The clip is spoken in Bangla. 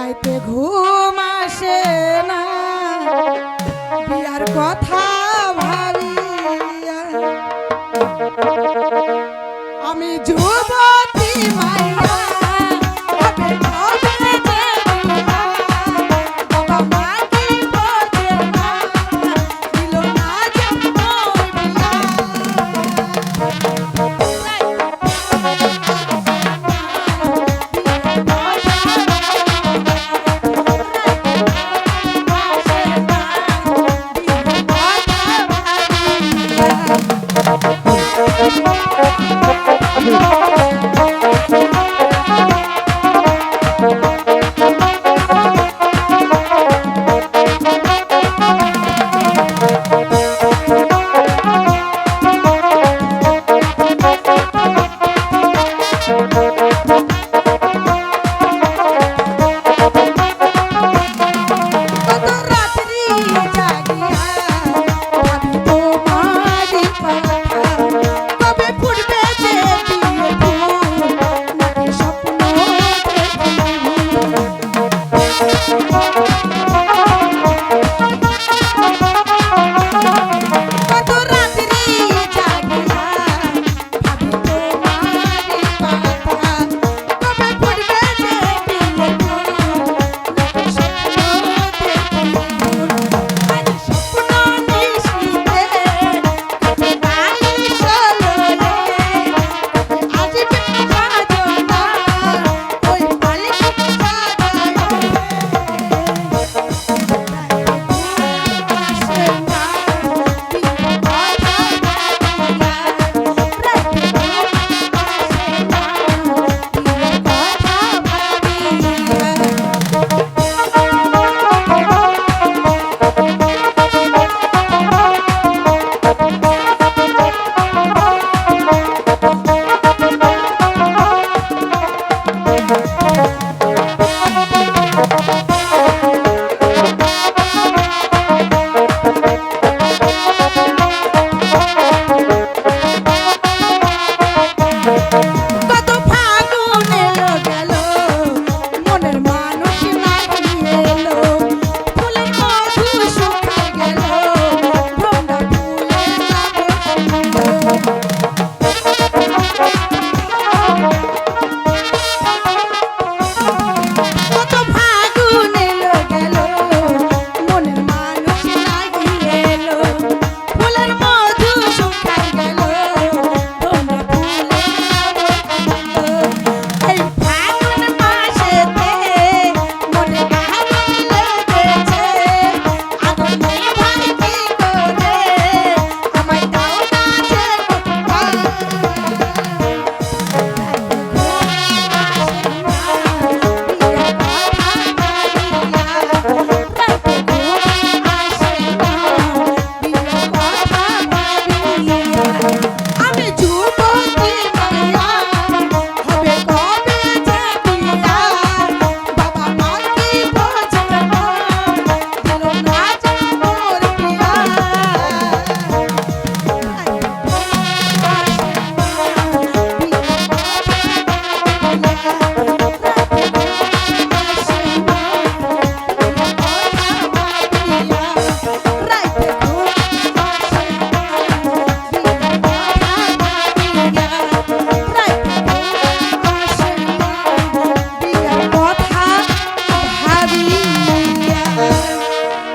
রাইতে ঘুম আসে না। বিয়ার কথা ভাবিয়া আমি যুবতী Thank you.